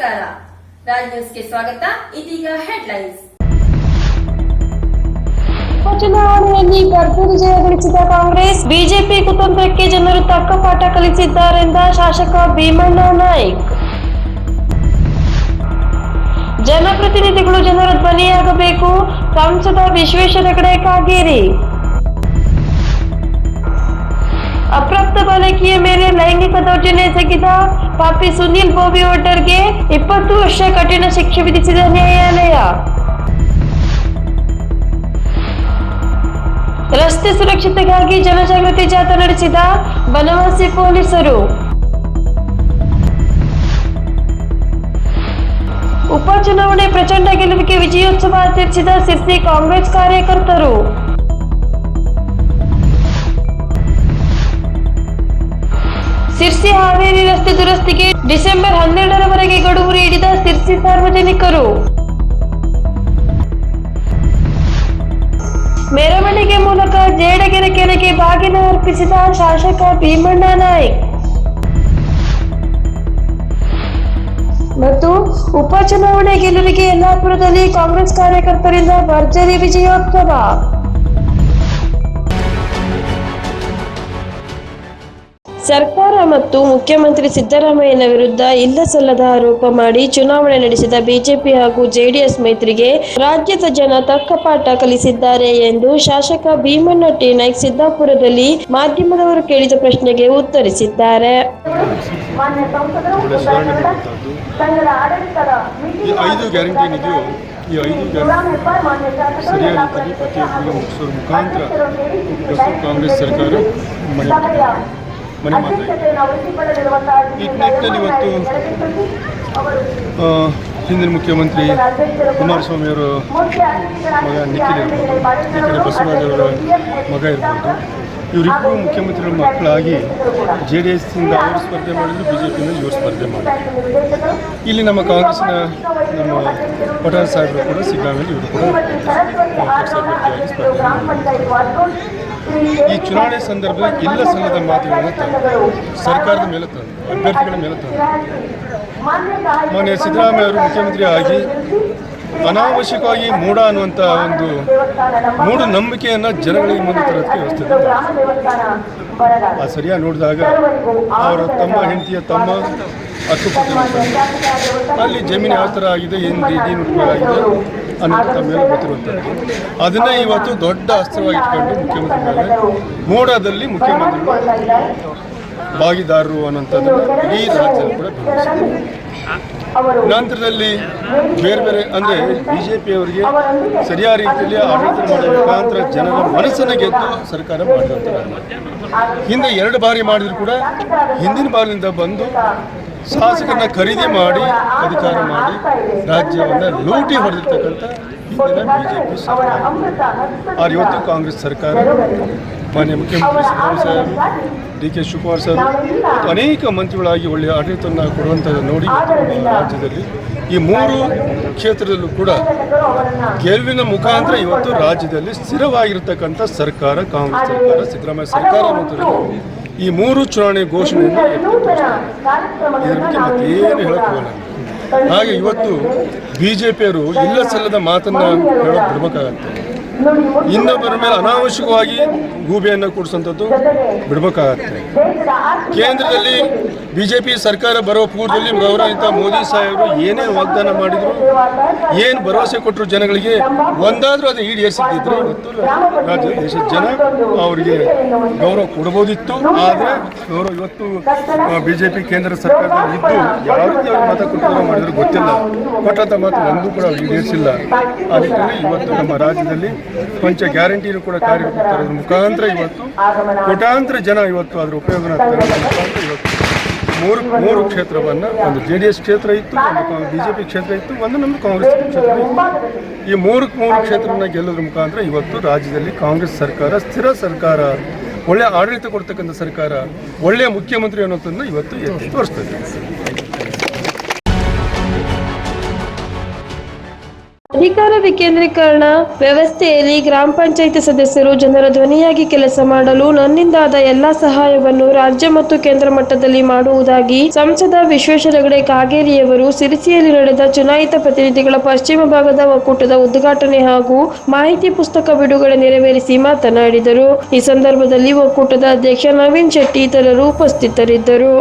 ರಾಜ್ ನ್ಯೂಸ್ಗೆ ಸ್ವಾಗತ. ಇದೀಗ ಹೆಡ್ಲೈನ್ಸ್. ಉಪಚುನಾವಣೆಯಲ್ಲಿ ಭರ್ಪೂರ್ ಜಯ ಗಳಿಸಿದ ಕಾಂಗ್ರೆಸ್, ಬಿಜೆಪಿ ಕುತಂತ್ರಕ್ಕೆ ಜನರು ತಕ್ಕ ಪಾಠ ಕಲಿಸಿದ್ದಾರೆಂದ ಶಾಸಕ ಭೀಮಣ್ಣ ನಾಯ್ಕ್. ಜನಪ್ರತಿನಿಧಿಗಳು ಜನರ ಧ್ವನಿಯಾಗಬೇಕು. ಸಂಸದ ವಿಶ್ವೇಶ್ವರ ಹೆಗಡೆ ಕಾಗೇರಿ. ಅಪ್ರಾಪ್ತ ಬಾಲಕಿಯ ಮೇಲೆ ಲೈಂಗಿಕ ದೌರ್ಜನ್ಯ ಎಸಗಿದ ಪಾಪಿ ಸುನೀಲ್ ಬೋಬಿ ಒಡ್ಡರ್ಗೆ ಇಪ್ಪತ್ತು ವರ್ಷ ಕಠಿಣ ಶಿಕ್ಷೆ ವಿಧಿಸಿದ ನ್ಯಾಯಾಲಯ. ರಸ್ತೆ ಸುರಕ್ಷತೆಗಾಗಿ ಜನಜಾಗೃತಿ ಜಾಥಾ ನಡೆಸಿದ ಬನವಾಸಿ ಪೊಲೀಸರು. ಉಪಚುನಾವಣೆ ಪ್ರಚಂಡ ಗೆಲುವಿಗೆ ವಿಜಯೋತ್ಸವ ಆಚರಿಸಿದ ಸಿರ್ಸಿ ಕಾಂಗ್ರೆಸ್ ಕಾರ್ಯಕರ್ತರು. ಸಿರ್ಸಿ ಹಾವೇರಿ ರಸ್ತೆ ದುರಸ್ತಿಗೆ ಡಿಸೆಂಬರ್ ಹನ್ನೆರಡರವರೆಗೆ ಗಡುವು ನೀಡಿದ ಸಿರ್ಸಿ ಸಾರ್ವಜನಿಕರು. ಮೆರವಣಿಗೆ ಮೂಲಕ ಜೇಡಗೆರೆ ಕೆರೆಗೆ ಬಾಗಿನ ಅರ್ಪಿಸಿದ ಶಾಸಕ ಭೀಮಣ್ಣ ನಾಯ್ಕ್. ಮತ್ತು ಉಪಚುನಾವಣೆ ಗೆಲುವಿಗೆ ಯಲ್ಲಾಪುರದಲ್ಲಿ ಕಾಂಗ್ರೆಸ್ ಕಾರ್ಯಕರ್ತರಿಂದ ಭರ್ಜರಿ ವಿಜಯೋತ್ಸವ. ಸರ್ಕಾರ ಮತ್ತು ಮುಖ್ಯಮಂತ್ರಿ ಸಿದ್ದರಾಮಯ್ಯನ ವಿರುದ್ಧ ಇಲ್ಲಸಲ್ಲದ ಆರೋಪ ಮಾಡಿ ಚುನಾವಣೆ ನಡೆಸಿದ ಬಿಜೆಪಿ ಹಾಗೂ ಜೆಡಿಎಸ್ ಮೈತ್ರಿಗೆ ರಾಜ್ಯದ ಜನ ತಕ್ಕ ಪಾಠ ಕಲಿಸಿದ್ದಾರೆ ಎಂದು ಶಾಸಕ ಭೀಮಣ್ಣ ಟಿ ನಾಯ್ಕ್ ಸಿದ್ದಾಪುರದಲ್ಲಿ ಮಾಧ್ಯಮದವರು ಕೇಳಿದ ಪ್ರಶ್ನೆಗೆ ಉತ್ತರಿಸಿದ್ದಾರೆ. ಈ ಐದು ಸರಿಯಾದ ಕಾಂಗ್ರೆಸ್ ಸರ್ಕಾರ ಮನೆ ಮಾತಾಗಿದೆ ಈ ನಿಟ್ಟಿನಲ್ಲಿ ಇವತ್ತು ಹಿಂದಿನ ಮುಖ್ಯಮಂತ್ರಿ ಅಧ್ಯಕ್ಷರು ಕುಮಾರಸ್ವಾಮಿ ಅವರು ಮುಖ್ಯ ಅತಿಥಿಗಳಾಗಿ ಮಗ ನಿಖಿಲ್ ಇರ್ಬೋದು. ನಿಖಿಲ್ ಅವರ ಮಗ ಇರ್ಬೋದು. ಇವರಿಬ್ಬರು ಮುಖ್ಯಮಂತ್ರಿಗಳ ಮಕ್ಕಳಾಗಿ ಜೆ ಡಿ ಎಸ್ಸಿಂದ ಅವರು ಸ್ಪರ್ಧೆ ಮಾಡಿದ್ರು, ಬಿ ಜೆ ಪಿಯಿಂದ ಇವರು ಸ್ಪರ್ಧೆ ಮಾಡಿದ್ರು. ಇಲ್ಲಿ ನಮ್ಮ ಕಾಂಗ್ರೆಸ್ನ ನಮ್ಮ ಪಟಾಣ್ ಸಾಹೇಬರು ಕೂಡ ಸಿದ್ದರಾಮಯ್ಯ ಇವರು ಕೂಡ ಸ್ಪರ್ಧೆ ಶ್ರೀ ಈ ಚುನಾವಣೆ ಸಂದರ್ಭದಲ್ಲಿ ಎಲ್ಲ ಸಂಘದ ಮಾತುಗಳನ್ನು ತಂದು ಸರ್ಕಾರದ ಮೇಲೆ ತಂದು ಅಭ್ಯರ್ಥಿಗಳ ಮೇಲೆ ತಂದು ಮಾನ್ಯ ಸಿದ್ದರಾಮಯ್ಯ ಅವರು ಮುಖ್ಯಮಂತ್ರಿ ಆಗಿ ಅನಾವಶ್ಯಕವಾಗಿ ಮೂಢ ಅನ್ನುವಂಥ ಒಂದು ಮೂಢ ನಂಬಿಕೆಯನ್ನು ಜನಗಳಿಗೆ ಮುಂದೆ ತರೋದಕ್ಕೆ ವ್ಯವಸ್ಥೆ. ಆ ಸರಿಯಾಗಿ ನೋಡಿದಾಗ ಅವರ ತಮ್ಮ ಹೆಂಡತಿಯ ತಮ್ಮ ಅಲ್ಲಿ ಜಮೀನು ಯಾವ ಥರ ಆಗಿದೆ, ಏನು ಏನು ಆಗಿದೆ ತಮ್ಮ ಮೇಲೆ ಗೊತ್ತಿರುವಂಥದ್ದು ಅದನ್ನೇ ಇವತ್ತು ದೊಡ್ಡ ಅಸ್ತ್ರವಾಗಿ ಇಟ್ಕೊಂಡು ಮುಖ್ಯಮಂತ್ರಿ ಮೇಲೆ ಮೋಡದಲ್ಲಿ ಮುಖ್ಯಮಂತ್ರಿಗಳು ಭಾಗಿದಾರರು ಅನ್ನೋಂಥದ್ದನ್ನು ಇಡೀ ರಾಜ್ಯದಲ್ಲಿ ಕೂಡ. ನಂತರದಲ್ಲಿ ಬೇರೆ ಬೇರೆ ಅಂದರೆ ಬಿ ಜೆ ಪಿಯವರಿಗೆ ಸರಿಯಾದ ರೀತಿಯಲ್ಲಿ ಆಡಳಿತ ಮಾಡೋ ಮುಖಾಂತರ ಜನರ ಮನಸ್ಸನ್ನು ಗೆದ್ದು ಸರ್ಕಾರ ಮಾಡಿದಂಥ ಹಿಂದೆ ಎರಡು ಬಾರಿ ಮಾಡಿದ್ರು ಕೂಡ ಹಿಂದಿನ ಬಾರಿನಿಂದ ಬಂದು ಶಾಸಕರನ್ನ ಖರೀದಿ ಮಾಡಿ ಅಧಿಕಾರ ಮಾಡಿ ರಾಜ್ಯವನ್ನು ಲೂಟಿ ಹೊಡೆದಿರ್ತಕ್ಕಂಥ ಹಿಂದಿನ ಬಿ ಜೆ ಪಿ ಸರ್ಕಾರ. ಇವತ್ತು ಕಾಂಗ್ರೆಸ್ ಸರ್ಕಾರ ಮಾನ್ಯ ಮುಖ್ಯಮಂತ್ರಿ Siddaramaiah Saheb D K Shivakumar sir ಅನೇಕ ಮಂತ್ರಿಗಳಾಗಿ ಒಳ್ಳೆಯ ಆಡಳಿತವನ್ನು ಕೊಡುವಂಥದ್ದು ನೋಡಿ ರಾಜ್ಯದಲ್ಲಿ. ಈ ಮೂರು ಕ್ಷೇತ್ರದಲ್ಲೂ ಕೂಡ ಗೆಲುವಿನ ಮುಖಾಂತರ ಇವತ್ತು ರಾಜ್ಯದಲ್ಲಿ ಸ್ಥಿರವಾಗಿರ್ತಕ್ಕಂಥ ಸರ್ಕಾರ ಕಾಂಗ್ರೆಸ್ ಸರ್ಕಾರ ಸಿದ್ದರಾಮಯ್ಯ ಸರ್ಕಾರ ಈ ಮೂರು ಚುನಾವಣೆ ಘೋಷಣೆಯನ್ನು ಇದರ ಬಗ್ಗೆ ಮತ್ತೇನು ಹೇಳೋಕ್ಕಾಗಲ್ಲ. ಹಾಗೆ ಇವತ್ತು ಬಿ ಜೆ ಪಿಯವರು ಇಲ್ಲ ಸಲ್ಲದ ಮಾತನ್ನು ಹೇಳೋಕೆ ಬಿಡ್ಬೇಕಾಗತ್ತೆ. ಇನ್ನೊಬ್ಬರ ಮೇಲೆ ಅನಾವಶ್ಯಕವಾಗಿ ಗೂಬೆಯನ್ನು ಕೊಡಿಸುವಂಥದ್ದು ಬಿಡಬೇಕಾಗತ್ತೆ. ಕೇಂದ್ರದಲ್ಲಿ ಬಿಜೆಪಿ ಸರ್ಕಾರ ಬರೋ ಪೂರ್ವದಲ್ಲಿ ಗೌರವಿತ ಮೋದಿ ಸಾಹೇಬರು ಏನೇ ವಾಗ್ದಾನ ಮಾಡಿದ್ರು, ಏನು ಭರವಸೆ ಕೊಟ್ಟರು ಜನಗಳಿಗೆ, ಒಂದಾದರೂ ಅದು ಈಡೇರಿಸಿದ್ದಿದ್ರೆ ಇವತ್ತು ರಾಜ್ಯದ ದೇಶದ ಜನ ಅವರಿಗೆ ಗೌರವ ಕೊಡ್ಬೋದಿತ್ತು. ಆದರೆ ಗೌರವ ಇವತ್ತು ಬಿಜೆಪಿ ಕೇಂದ್ರ ಸರ್ಕಾರ ಇದ್ದು ಯಾವ ರೀತಿ ಅವ್ರು ಮಾತು ಮಾಡಿದ್ರು ಗೊತ್ತಿಲ್ಲ. ಕೊಟ್ಟಂತ ಮಾತು ಒಂದೂ ಕೂಡ ಈಡೇರಿಸಿಲ್ಲ. ನಿಟ್ಟಿನಲ್ಲಿ ಇವತ್ತು ನಮ್ಮ ರಾಜ್ಯದಲ್ಲಿ ಪಂಚ ಗ್ಯಾರಂಟಿನೂ ಕೂಡ ತರೋದ್ರ ಮುಖಾಂತರ ಇವತ್ತು ಕೋಟಾಂತರ ಜನ ಇವತ್ತು ಅದರ ಉಪಯೋಗನ ಇವತ್ತು ಮೂರು ಮೂರು ಕ್ಷೇತ್ರವನ್ನು, ಒಂದು ಜೆ ಡಿ ಎಸ್ ಕ್ಷೇತ್ರ ಇತ್ತು, ಒಂದು ಬಿ ಜೆ ಪಿ ಕ್ಷೇತ್ರ ಇತ್ತು, ಒಂದು ನಮ್ಮ ಕಾಂಗ್ರೆಸ್ ಕ್ಷೇತ್ರ ಇತ್ತು. ಈ ಮೂರು ಮೂರು ಕ್ಷೇತ್ರನ ಗೆಲ್ಲೋದ್ರ ಮುಖಾಂತರ ಇವತ್ತು ರಾಜ್ಯದಲ್ಲಿ ಕಾಂಗ್ರೆಸ್ ಸರ್ಕಾರ, ಸ್ಥಿರ ಸರ್ಕಾರ, ಒಳ್ಳೆ ಆಡಳಿತ ಕೊಡ್ತಕ್ಕಂಥ ಸರ್ಕಾರ ಒಳ್ಳೆಯ ಮುಖ್ಯಮಂತ್ರಿ ಅನ್ನೋದನ್ನು ಇವತ್ತು ಎತ್ತಿ ತೋರಿಸ್ತದೆ. ಅಧಿಕಾರ ವಿಕೇಂದ್ರೀಕರಣ ವ್ಯವಸ್ಥೆಯಲ್ಲಿ ಗ್ರಾಮ ಪಂಚಾಯಿತಿ ಸದಸ್ಯರು ಜನರ ಧ್ವನಿಯಾಗಿ ಕೆಲಸ ಮಾಡಲು ನನ್ನಿಂದಾದ ಎಲ್ಲಾ ಸಹಾಯವನ್ನು ರಾಜ್ಯ ಮತ್ತು ಕೇಂದ್ರ ಮಟ್ಟದಲ್ಲಿ ಮಾಡುವುದಾಗಿ ಸಂಸದ ವಿಶ್ವೇಶ್ವರ ಹೆಗಡೆ ಕಾಗೇರಿಯವರು ಸಿರಿಸಿಯಲ್ಲಿ ನಡೆದ ಚುನಾಯಿತ ಪ್ರತಿನಿಧಿಗಳ ಪಶ್ಚಿಮ ಭಾಗದ ಒಕ್ಕೂಟದ ಉದ್ಘಾಟನೆ ಹಾಗೂ ಮಾಹಿತಿ ಪುಸ್ತಕ ಬಿಡುಗಡೆ ನೆರವೇರಿಸಿ ಮಾತನಾಡಿದರು. ಈ ಸಂದರ್ಭದಲ್ಲಿ ಒಕ್ಕೂಟದ ಅಧ್ಯಕ್ಷ ನವೀನ್ ಶೆಟ್ಟಿ ಇತರರು ಉಪಸ್ಥಿತರಿದ್ದರು.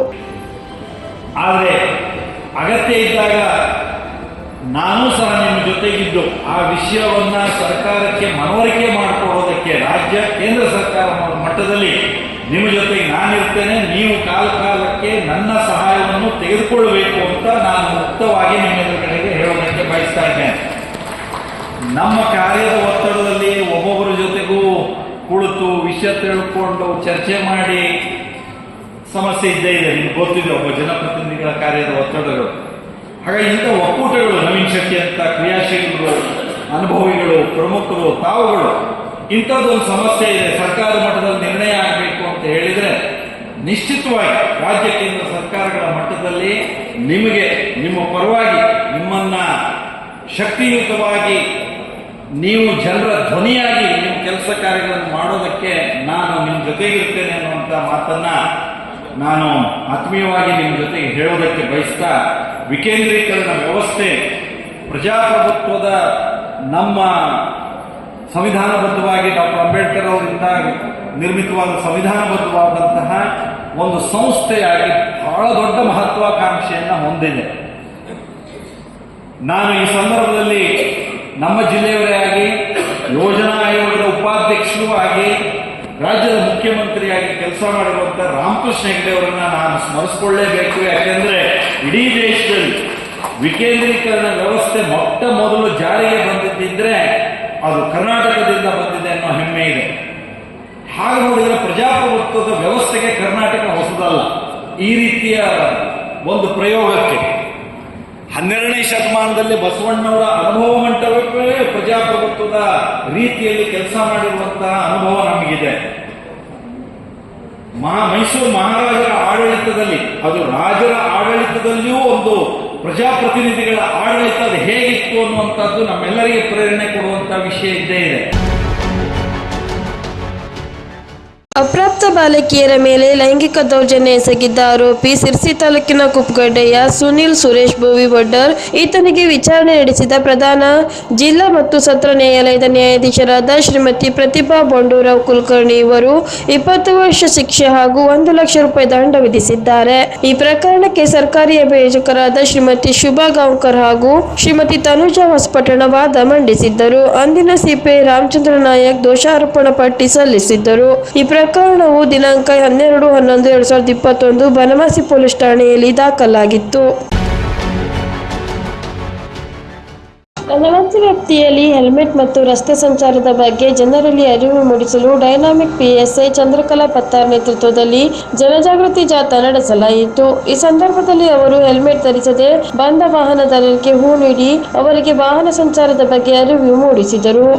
ನಾನು ಸಹ ನಿಮ್ಮ ಜೊತೆಗಿದ್ದು. ಆ ವಿಷಯವನ್ನ ಸರ್ಕಾರಕ್ಕೆ ಮನವರಿಕೆ ಮಾಡಿಕೊಡೋದಕ್ಕೆ ರಾಜ್ಯ, ಕೇಂದ್ರ ಸರ್ಕಾರ ಮಟ್ಟದಲ್ಲಿ ನಿಮ್ಮ ಜೊತೆಗೆ ನಾನಿರ್ತೇನೆ. ನೀವು ಕಾಲ ಕಾಲಕ್ಕೆ ನನ್ನ ಸಹಾಯವನ್ನು ತೆಗೆದುಕೊಳ್ಳಬೇಕು ಅಂತ ನಾನು ಮುಕ್ತವಾಗಿ ನಿಮ್ಮ ಎದುರುಗಡೆಗೆ ಹೇಳೋದಕ್ಕೆ ಬಯಸ್ತಾ ಇದ್ದೇನೆ. ನಮ್ಮ ಕಾರ್ಯದ ಒತ್ತಡದಲ್ಲಿ ಒಬ್ಬೊಬ್ಬರ ಜೊತೆಗೂ ಕುಳಿತು ವಿಷಯ ತಿಳ್ಕೊಂಡು ಚರ್ಚೆ ಮಾಡಿ ಸಮಸ್ಯೆ ಇದ್ದೇ ಇದೆ. ನಿಮ್ಗೆ ಗೊತ್ತಿದೆ, ಒಬ್ಬ ಜನಪ್ರತಿನಿಧಿಗಳ ಕಾರ್ಯದ ಒತ್ತಡಗಳು. ಹಾಗಾಗಿ ಇಂಥ ಒಕ್ಕೂಟಗಳು, ನವೀನ್ ಶಕ್ತಿ ಅಂತ ಕ್ರಿಯಾಶೀಲರು ಅನುಭವಿಗಳು, ಪ್ರಮುಖರು, ತಾವುಗಳು, ಇಂಥದ್ದೊಂದು ಸಮಸ್ಯೆ ಇದೆ ಸರ್ಕಾರದ ಮಟ್ಟದಲ್ಲಿ ನಿರ್ಣಯ ಆಗಬೇಕು ಅಂತ ಹೇಳಿದರೆ ನಿಶ್ಚಿತವಾಗಿ ರಾಜ್ಯ ಕೇಂದ್ರ ಸರ್ಕಾರಗಳ ಮಟ್ಟದಲ್ಲಿ ನಿಮಗೆ, ನಿಮ್ಮ ಪರವಾಗಿ, ನಿಮ್ಮನ್ನು ಶಕ್ತಿಯುತವಾಗಿ ನೀವು ಜನರ ಧ್ವನಿಯಾಗಿ ನಿಮ್ಮ ಕೆಲಸ ಕಾರ್ಯಗಳನ್ನು ಮಾಡೋದಕ್ಕೆ ನಾನು ನಿಮ್ಮ ಜೊತೆಗಿರ್ತೇನೆ ಅನ್ನುವಂಥ ಮಾತನ್ನು ನಾನು ಆತ್ಮೀಯವಾಗಿ ನಿಮ್ಮ ಜೊತೆಗೆ ಹೇಳೋದಕ್ಕೆ ಬಯಸ್ತಾ ವಿಕೇಂದ್ರೀಕರಣ ವ್ಯವಸ್ಥೆ ಪ್ರಜಾಪ್ರಭುತ್ವದ ನಮ್ಮ ಸಂವಿಧಾನಬದ್ಧವಾಗಿ ಡಾಕ್ಟರ್ ಅಂಬೇಡ್ಕರ್ ಅವರಿಂದ ನಿರ್ಮಿತವಾದ ಸಂವಿಧಾನಬದ್ಧವಾದಂತಹ ಒಂದು ಸಂಸ್ಥೆಯಾಗಿ ಬಹಳ ದೊಡ್ಡ ಮಹತ್ವಾಕಾಂಕ್ಷೆಯನ್ನು ಹೊಂದಿದೆ. ನಾನು ಈ ಸಂದರ್ಭದಲ್ಲಿ ನಮ್ಮ ಜಿಲ್ಲೆಯವರೇ ಆಗಿ ಯೋಜನಾ ಆಯೋಗದ ಉಪಾಧ್ಯಕ್ಷರೂ ಆಗಿ ರಾಜ್ಯದ ಮುಖ್ಯಮಂತ್ರಿಯಾಗಿ ಕೆಲಸ ಮಾಡಿರುವಂಥ ರಾಮಕೃಷ್ಣ ಹೆಗಡೆ ಅವರನ್ನ ನಾನು ಸ್ಮರಿಸಿಕೊಳ್ಳೇಬೇಕು. ಯಾಕೆಂದ್ರೆ ಇಡೀ ದೇಶದಲ್ಲಿ ವಿಕೇಂದ್ರೀಕರಣ ವ್ಯವಸ್ಥೆ ಮೊಟ್ಟ ಮೊದಲು ಜಾರಿಗೆ ಬಂದಿದ್ದಿದ್ರೆ ಅದು ಕರ್ನಾಟಕದಿಂದ ಬಂದಿದೆ ಅನ್ನೋ ಹೆಮ್ಮೆ ಇದೆ. ಹಾಗೆ ನೋಡಿದ್ರೆ ಪ್ರಜಾಪ್ರಭುತ್ವದ ವ್ಯವಸ್ಥೆಗೆ ಕರ್ನಾಟಕ ಹೊಸದಲ್ಲ. ಈ ರೀತಿಯ ಒಂದು ಪ್ರಯೋಗಕ್ಕೆ ಹನ್ನೆರಡನೇ ಶತಮಾನದಲ್ಲಿ ಬಸವಣ್ಣವರ ಅನುಭವ ಮಂಟಪವೇ ಪ್ರಜಾಪ್ರಭುತ್ವದ ರೀತಿಯಲ್ಲಿ ಕೆಲಸ ಮಾಡಿರುವಂತಹ ಅನುಭವ ನಮಗಿದೆ. ಮಹಾ ಮೈಸೂರು ಮಹಾರಾಜರ ಆಡಳಿತದಲ್ಲಿ, ಅದು ರಾಜರ ಆಡಳಿತದಲ್ಲಿಯೂ ಒಂದು ಪ್ರಜಾಪ್ರತಿನಿಧಿಗಳ ಆಡಳಿತ ಅದು ಹೇಗಿತ್ತು ಅನ್ನುವಂಥದ್ದು ನಮ್ಮೆಲ್ಲರಿಗೆ ಪ್ರೇರಣೆ ಕೊಡುವಂತಹ ವಿಷಯ ಇದ್ದೇ ಇದೆ. ಅಪ್ರಾಪ್ತ ಬಾಲಕಿಯರ ಮೇಲೆ ಲೈಂಗಿಕ ದೌರ್ಜನ್ಯ ಎಸಗಿದ್ದ ಆರೋಪಿ ಸಿರ್ಸಿ ತಾಲೂಕಿನ ಕುಪ್ಗಡ್ಡೆಯ ಸುನಿಲ್ ಸುರೇಶ್ ಭೋವಿ ವಡ್ಡರ್ ಈತನಿಗೆ ವಿಚಾರಣೆ ನಡೆಸಿದ ಪ್ರಧಾನ ಜಿಲ್ಲಾ ಮತ್ತು ಸತ್ರ ನ್ಯಾಯಾಲಯದ ನ್ಯಾಯಾಧೀಶರಾದ ಶ್ರೀಮತಿ ಪ್ರತಿಭಾ ಬೊಂಡೂರಾವ್ ಕುಲಕರ್ಣಿ ಇವರು ಇಪ್ಪತ್ತು ವರ್ಷ ಶಿಕ್ಷೆ ಹಾಗೂ ಒಂದು ಲಕ್ಷ ರೂಪಾಯಿ ದಂಡ ವಿಧಿಸಿದ್ದಾರೆ. ಈ ಪ್ರಕರಣಕ್ಕೆ ಸರ್ಕಾರಿ ಅಭಿಯೋಜಕರಾದ ಶ್ರೀಮತಿ ಶುಭಾ ಗಾಂವ್ಕರ್ ಹಾಗೂ ಶ್ರೀಮತಿ ತನುಜಾ ಹೊಸಪಟ್ಟಣ ವಾದ ಮಂಡಿಸಿದ್ದರು. ಅಂದಿನ ಸಿಪಿಐ ರಾಮಚಂದ್ರ ನಾಯಕ್ ದೋಷಾರೋಪಣ ಪಟ್ಟಿ ಸಲ್ಲಿಸಿದ್ದರು. ಈ ಪ್ರಕರಣವು ದಿನಾಂಕ ಹನ್ನೆರಡು, ಹನ್ನೊಂದು, ಎರಡ್ ಸಾವಿರದ ಇಪ್ಪತ್ತೊಂದು ಬನವಾಸಿ ಪೊಲೀಸ್ ಠಾಣೆಯಲ್ಲಿ ದಾಖಲಾಗಿತ್ತು. ಬನವಾಸಿ ವ್ಯಾಪ್ತಿಯಲ್ಲಿ ಹೆಲ್ಮೆಟ್ ಮತ್ತು ರಸ್ತೆ ಸಂಚಾರದ ಬಗ್ಗೆ ಜನರಲ್ಲಿ ಅರಿವು ಮೂಡಿಸಲು ಡೈನಾಮಿಕ್ ಪಿಎಸ್ಐ ಚಂದ್ರಕಲಾ ಪತ್ತಾರ್ ನೇತೃತ್ವದಲ್ಲಿ ಜನಜಾಗೃತಿ ಜಾಥಾ ನಡೆಸಲಾಯಿತು. ಈ ಸಂದರ್ಭದಲ್ಲಿ ಅವರು ಹೆಲ್ಮೆಟ್ ಧರಿಸದೆ ಬಂದ ವಾಹನದಾರರಿಗೆ ಹೂ ನೀಡಿ ಅವರಿಗೆ ವಾಹನ ಸಂಚಾರದ ಬಗ್ಗೆ ಅರಿವು ಮೂಡಿಸಿದರು.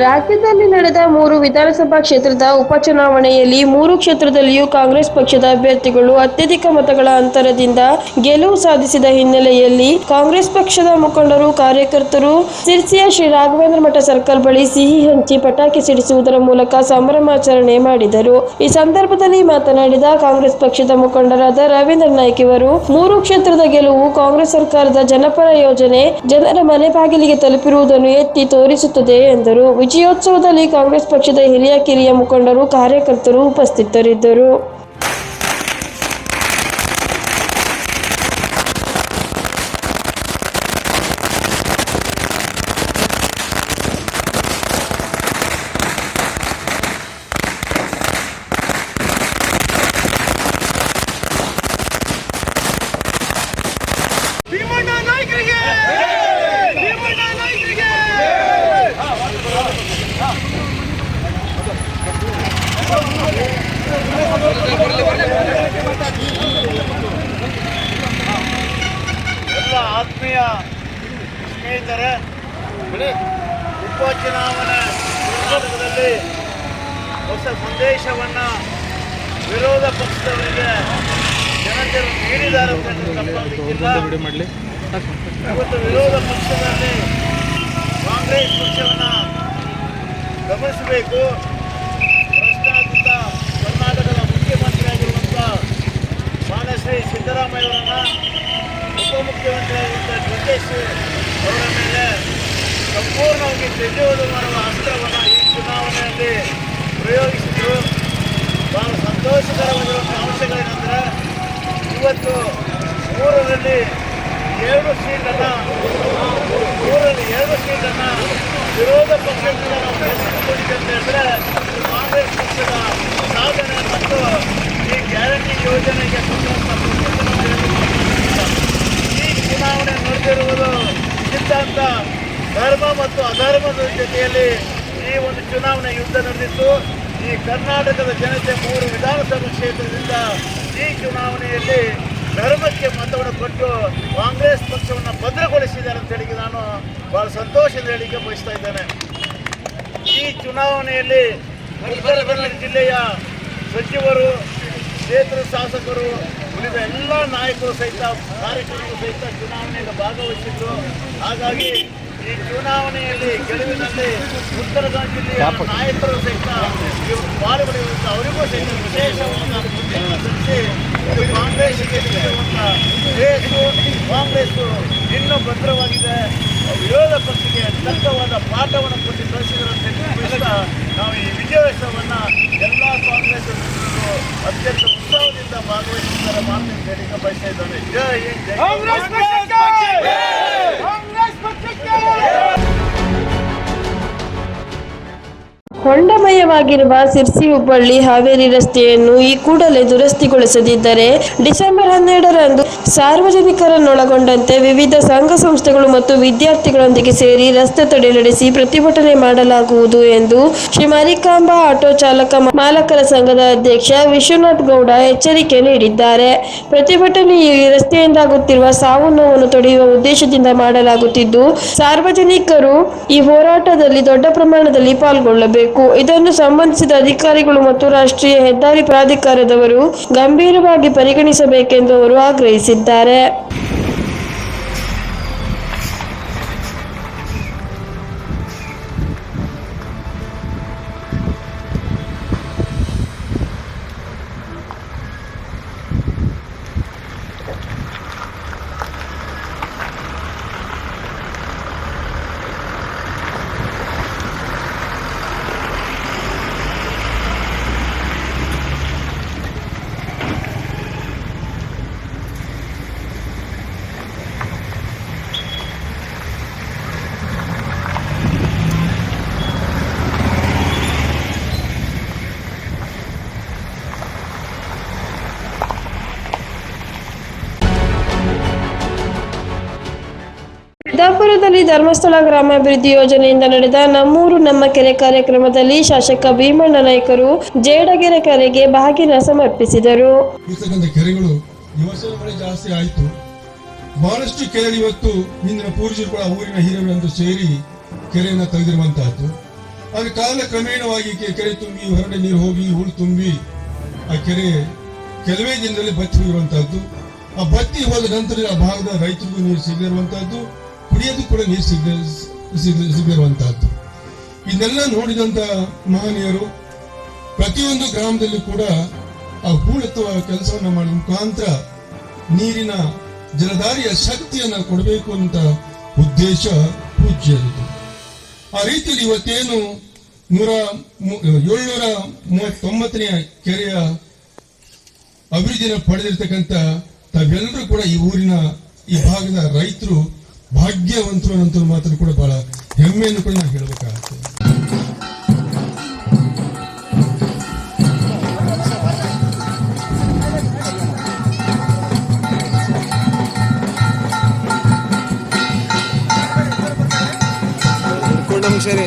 ರಾಜ್ಯದಲ್ಲಿ ನಡೆದ ಮೂರು ವಿಧಾನಸಭಾ ಕ್ಷೇತ್ರದ ಉಪಚುನಾವಣೆಯಲ್ಲಿ ಮೂರು ಕ್ಷೇತ್ರದಲ್ಲಿಯೂ ಕಾಂಗ್ರೆಸ್ ಪಕ್ಷದ ಅಭ್ಯರ್ಥಿಗಳು ಅತ್ಯಧಿಕ ಮತಗಳ ಅಂತರದಿಂದ ಗೆಲುವು ಸಾಧಿಸಿದ ಹಿನ್ನೆಲೆಯಲ್ಲಿ ಕಾಂಗ್ರೆಸ್ ಪಕ್ಷದ ಮುಖಂಡರು, ಕಾರ್ಯಕರ್ತರು, ಸಿರ್ಸಿಯ ಶ್ರೀ ರಾಘವೇಂದ್ರ ಮಠ ಸರ್ಕಲ್ ಬಳಿ ಸಿಹಿ ಹಂಚಿ ಪಟಾಕಿ ಸಿಡಿಸುವುದರ ಮೂಲಕ ಸಂಭ್ರಮಾಚರಣೆ ಮಾಡಿದರು. ಈ ಸಂದರ್ಭದಲ್ಲಿ ಮಾತನಾಡಿದ ಕಾಂಗ್ರೆಸ್ ಪಕ್ಷದ ಮುಖಂಡರಾದ ರವೀಂದ್ರ ನಾಯ್ಕ ಇವರು, ಮೂರು ಕ್ಷೇತ್ರದ ಗೆಲುವು ಕಾಂಗ್ರೆಸ್ ಸರ್ಕಾರದ ಜನಪರ ಯೋಜನೆ, ಜನರ ಮನೆ ಬಾಗಿಲಿಗೆ ತಲುಪಿರುವುದನ್ನು ಎತ್ತಿ ತೋರಿಸುತ್ತದೆ ಎಂದರು. ವಿಜಯೋತ್ಸವದಲ್ಲಿ ಕಾಂಗ್ರೆಸ್ ಪಕ್ಷದ ಹಿರಿಯ ಕಿರಿಯ ಮುಖಂಡರು ಕಾರ್ಯಕರ್ತರು ಉಪಸ್ಥಿತರಿದ್ದರು. ಸಂದೇಶವನ್ನು ವಿರೋಧ ಪಕ್ಷದವರಿಗೆ ಜನತೆಯನ್ನು ನೀಡಿದ್ದಾರೆ ಇವತ್ತು ವಿರೋಧ ಪಕ್ಷದಲ್ಲಿ ಕಾಂಗ್ರೆಸ್ ಪಕ್ಷವನ್ನು ಗಮನಿಸಬೇಕು. ಭ್ರಷ್ಟಾಚಾರ ಕರ್ನಾಟಕದ ಮುಖ್ಯಮಂತ್ರಿಯಾಗಿರುವಂಥ ಮಾನಶ್ರೀ ಶ್ರೀ ಸಿದ್ದರಾಮಯ್ಯವರನ್ನ ಉಪಮುಖ್ಯಮಂತ್ರಿಯಾಗಿರುವಂಥ ಜಗದೀಶ್ ಅವರ ಮೇಲೆ ಸಂಪೂರ್ಣವಾಗಿ ತೆಗೆಯುವುದು ಮಾಡುವ ಅಸ್ತ್ರವನ್ನು ಈ ಚುನಾವಣೆಯಲ್ಲಿ ಪ್ರಯೋಗಿಸಿದರು ಬಹಳ ಸಂತೋಷಕರವಾಗಿರುವಂಥ ಅಂಶಗಳೇನೆಂದರೆ ಇವತ್ತು ಮೂರರಲ್ಲಿ ಎರಡು ಸೀಟನ್ನು ಊರಲ್ಲಿ ಎರಡು ಸೀಟನ್ನು ವಿರೋಧ ಪಕ್ಷದಿಂದ ನಾವು ಬೆಳೆಸಿಕೊಂಡಿದ್ದೆ ಅಂತ ಹೇಳಿದ್ರೆ ಕಾಂಗ್ರೆಸ್ ಪಕ್ಷದ ಸಾಧನೆ ಮತ್ತು ಈ ಗ್ಯಾರಂಟಿ ಯೋಜನೆಗೆ ಈ ಚುನಾವಣೆ ನಡೆದಿರುವುದು ಸಿದ್ಧಾಂತ, ಧರ್ಮ ಮತ್ತು ಅಧರ್ಮದ ಜೊತೆಯಲ್ಲಿ ಈ ಒಂದು ಚುನಾವಣೆ ಯುದ್ಧ ನಡೆದಿತ್ತು. ಈ ಕರ್ನಾಟಕದ ಜನತೆ ಮೂರು ವಿಧಾನಸಭಾ ಕ್ಷೇತ್ರದಿಂದ ಈ ಚುನಾವಣೆಯಲ್ಲಿ ಧರ್ಮಕ್ಕೆ ಮತವನ್ನು ಕೊಟ್ಟು ಕಾಂಗ್ರೆಸ್ ಪಕ್ಷವನ್ನು ಭದ್ರಗೊಳಿಸಿದ್ದಾರೆ ಅಂತ ಹೇಳಿ ನಾನು ಬಹಳ ಸಂತೋಷದ ಹೇಳಿಕೆ ಬಯಸ್ತಾ ಇದ್ದೇನೆ. ಈ ಚುನಾವಣೆಯಲ್ಲಿ ಉತ್ತರ ಕನ್ನಡ ಜಿಲ್ಲೆಯ ಸಚಿವರು, ಕ್ಷೇತ್ರ ಶಾಸಕರು, ಉಳಿದ ಎಲ್ಲ ನಾಯಕರು ಸಹಿತ ಕಾರ್ಯಕರ್ತರು ಸಹಿತ ಚುನಾವಣೆಯಲ್ಲಿ ಭಾಗವಹಿಸಿದ್ದು. ಹಾಗಾಗಿ ಈ ಚುನಾವಣೆಯಲ್ಲಿ ಗೆಲುವಿನಲ್ಲಿ ಉತ್ತರ ಜಿಲ್ಲೆಯ ನಾಯಕರು ಸಹಿತ ಇವರು ಪಾಲ್ಗೊಳ್ಳುವಂಥ ಅವರಿಗೂ ಸಹಿತ ವಿಶೇಷವಾದ ಸಲ್ಲಿಸಿ ಇದು ಕಾಂಗ್ರೆಸ್ಗೆ ಇನ್ನೂ ಭದ್ರವಾಗಿದೆ. ವಿರೋಧ ಪಕ್ಷಕ್ಕೆ ತಕ್ಕವಾದ ಪಾಠವನ್ನು ಕೊಟ್ಟು ಕಳಿಸಿದ್ರಂತೆ ನಾವು ಈ ವಿಜಯೋತ್ಸವವನ್ನು ಎಲ್ಲ ಕಾಂಗ್ರೆಸ್ ಅತ್ಯಂತ ಉತ್ಸಾಹದಿಂದ ಭಾಗವಹಿಸುತ್ತಾರೆ ಮಾತನ್ನು ಹೇಳಿಕೆ ಬಯಸ್ತಾ ಇದ್ದಾರೆ ಜೈ ಹಿಂದ್, ಜೈ ಕಾಂಗ್ರೆಸ್ ಪಕ್ಷಕ್ಕೆ! ಹೊಂಡಮಯವಾಗಿರುವ ಸಿರ್ಸಿ ಹುಬ್ಬಳ್ಳಿ ಹಾವೇರಿ ರಸ್ತೆಯನ್ನು ಈ ಕೂಡಲೇ ದುರಸ್ತಿಗೊಳಿಸದಿದ್ದರೆ ಡಿಸೆಂಬರ್ ಹನ್ನೆರಡರಂದು ಸಾರ್ವಜನಿಕರನ್ನೊಳಗೊಂಡಂತೆ ವಿವಿಧ ಸಂಘ ಸಂಸ್ಥೆಗಳು ಮತ್ತು ವಿದ್ಯಾರ್ಥಿಗಳೊಂದಿಗೆ ಸೇರಿ ರಸ್ತೆ ತಡೆ ನಡೆಸಿ ಪ್ರತಿಭಟನೆ ಮಾಡಲಾಗುವುದು ಎಂದು ಶ್ರೀ ಮಾರಿಕಾಂಬಾ ಆಟೋ ಚಾಲಕ ಮಾಲಕರ ಸಂಘದ ಅಧ್ಯಕ್ಷ ವಿಶ್ವನಾಥ್ ಗೌಡ ಎಚ್ಚರಿಕೆ ನೀಡಿದ್ದಾರೆ. ಪ್ರತಿಭಟನೆ ಈ ರಸ್ತೆಯಿಂದಾಗುತ್ತಿರುವ ಸಾವು ನೋವನ್ನು ತೊಡೆಯುವ ಉದ್ದೇಶದಿಂದ ಮಾಡಲಾಗುತ್ತಿದ್ದು, ಸಾರ್ವಜನಿಕರು ಈ ಹೋರಾಟದಲ್ಲಿ ದೊಡ್ಡ ಪ್ರಮಾಣದಲ್ಲಿ ಪಾಲ್ಗೊಳ್ಳಬೇಕು. ಇದನ್ನು ಸಂಬಂಧಿಸಿದ ಅಧಿಕಾರಿಗಳು ಮತ್ತು ರಾಷ್ಟ್ರೀಯ ಹೆದ್ದಾರಿ ಪ್ರಾಧಿಕಾರದವರು ಗಂಭೀರವಾಗಿ ಪರಿಗಣಿಸಬೇಕೆಂದು ಅವರು ಆಗ್ರಹಿಸಿದ್ದಾರೆ ಸಿದ್ದಾಪುರದಲ್ಲಿ ಧರ್ಮಸ್ಥಳ ಗ್ರಾಮಾಭಿವೃದ್ಧಿ ಯೋಜನೆಯಿಂದ ನಡೆದ ನಮ್ಮೂರು ನಮ್ಮ ಕೆರೆ ಕಾರ್ಯಕ್ರಮದಲ್ಲಿ ಶಾಸಕ ಭೀಮಣ್ಣ ನಾಯಕರು ಜೇಡಗೆರೆ ಕೆರೆಗೆ ಬಾಗಿನ ಸಮರ್ಪಿಸಿದರು. ಕೆರೆಗಳು ಜಾಸ್ತಿ ಆಯಿತು. ಬಹಳಷ್ಟು ಕೆರೆ ಇವತ್ತು ಹಿಂದಿನ ಪೂರ್ವಜರು ಕೂಡ ಊರಿನ ಹಿರಿಯರು ಸೇರಿ ಕೆರೆಯನ್ನು ತೆಗೆದಿರುವಂತಹದ್ದು. ಅದು ಕಾಲ ಕ್ರಮೇಣವಾಗಿ ಕೆರೆ ತುಂಬಿ ಹೊರಡೆ ನೀರು ಹೋಗಿ ಹೂಳು ತುಂಬಿ ಆ ಕೆರೆ ಕೆಲವೇ ದಿನದಲ್ಲಿ ಬತ್ತಿ ಹೋಗಿರುವಂತಹದ್ದು ಆ ಬತ್ತಿ ಹೋದ ನಂತರ ಆ ಭಾಗದ ರೈತರಿಗೂ ನೀರು ಸಿಗದಿರುವಂತಹದ್ದು ಕುಡಿಯೋದು ಕೂಡ ನೀರು ಸಿಗ- ಸಿಗದಿರುವಂತಹದ್ದು ಇದನ್ನೆಲ್ಲ ನೋಡಿದಂತ ಮಹನೀಯರು ಪ್ರತಿಯೊಂದು ಗ್ರಾಮದಲ್ಲಿ ಕೂಡ ಆ ಹೂಳೆತ್ತುವ ಕೆಲಸವನ್ನು ಮಾಡುವ ಮುಖಾಂತರ ನೀರಿನ ಜಲಧಾರಿಯ ಶಕ್ತಿಯನ್ನ ಕೊಡಬೇಕು ಅಂತ ಉದ್ದೇಶ ಪೂಜ್ಯರಿತು ಆ ರೀತಿಯಲ್ಲಿ ಇವತ್ತೇನು ನೂರ ಏಳ್ನೂರ ಮೂವತ್ತೊಂಬತ್ತನೆಯ ಕೆರೆಯ ಅಭಿವೃದ್ಧಿಯನ್ನು ಪಡೆದಿರ್ತಕ್ಕಂಥ ತಾವೆಲ್ಲರೂ ಕೂಡ ಈ ಊರಿನ, ಈ ಭಾಗದ ರೈತರು ಭಾಗ್ಯವಂತರು ಅಂತ ಮಾತನ್ನು ಕೂಡ ಬಹಳ ಹೆಮ್ಮೆಯನ್ನು ಕೂಡ ನಾವು ಹೇಳಬೇಕಾಗುತ್ತೆ. ಸರಿ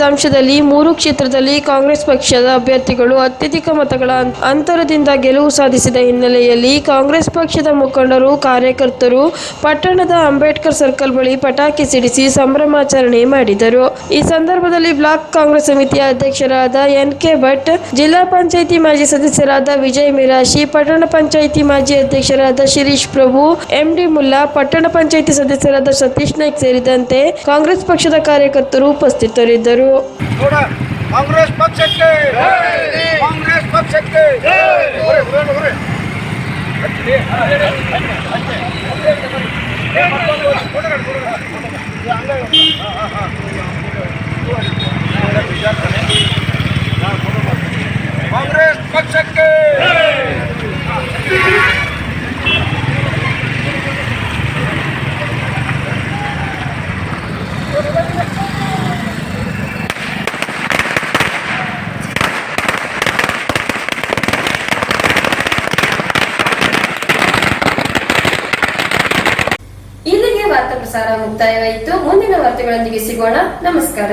ಫಲಿತಾಂಶದಲ್ಲಿ ಮೂರು ಕ್ಷೇತ್ರದಲ್ಲಿ ಕಾಂಗ್ರೆಸ್ ಪಕ್ಷದ ಅಭ್ಯರ್ಥಿಗಳು ಅತ್ಯಧಿಕ ಮತಗಳ ಅಂತರದಿಂದ ಗೆಲುವು ಸಾಧಿಸಿದ ಹಿನ್ನೆಲೆಯಲ್ಲಿ ಕಾಂಗ್ರೆಸ್ ಪಕ್ಷದ ಮುಖಂಡರು, ಕಾರ್ಯಕರ್ತರು ಪಟ್ಟಣದ ಅಂಬೇಡ್ಕರ್ ಸರ್ಕಲ್ ಬಳಿ ಪಟಾಕಿ ಸಿಡಿಸಿ ಸಂಭ್ರಮಾಚರಣೆ ಮಾಡಿದರು. ಈ ಸಂದರ್ಭದಲ್ಲಿ ಬ್ಲಾಕ್ ಕಾಂಗ್ರೆಸ್ ಸಮಿತಿಯ ಅಧ್ಯಕ್ಷರಾದ ಎನ್ ಕೆ ಭಟ್, ಜಿಲ್ಲಾ ಪಂಚಾಯಿತಿ ಮಾಜಿ ಸದಸ್ಯರಾದ ವಿಜಯ್ ಮಿರಾಶಿ, ಪಟ್ಟಣ ಪಂಚಾಯಿತಿ ಮಾಜಿ ಅಧ್ಯಕ್ಷರಾದ ಶಿರೀಶ್ ಪ್ರಭು, ಎಂಡಿ ಮುಲ್ಲಾ, ಪಟ್ಟಣ ಪಂಚಾಯಿತಿ ಸದಸ್ಯರಾದ ಸತೀಶ್ ನಾಯ್ಕ್ ಸೇರಿದಂತೆ ಕಾಂಗ್ರೆಸ್ ಪಕ್ಷದ ಕಾರ್ಯಕರ್ತರು ಉಪಸ್ಥಿತರಿದ್ದರು. ಕಾಂಗ್ರೆಸ್ ಪಕ್ಷಕ್ಕೆ ಕಾಂಗ್ರೆಸ್ ಪಕ್ಷಕ್ಕೆ ಹೊರೆ, ಹೊರೆ, ಹೊರೆ. ಏ, ಮತ್ತೊಂದು ಒಂದು ಫೋಟೋ ಕಾಡು, ಫೋಟೋ ಕಾಡು. ಇದು ಹಂಗಾಗಿ ಒಂದು. ಹಾ, ಹಾ, ಹಾ. ಕಾಂಗ್ರೆಸ್ ಪಕ್ಷಕ್ಕೆ ವಾರ್ತೆಗಳೊಂದಿಗೆ ಸಿಗೋಣ. ನಮಸ್ಕಾರ.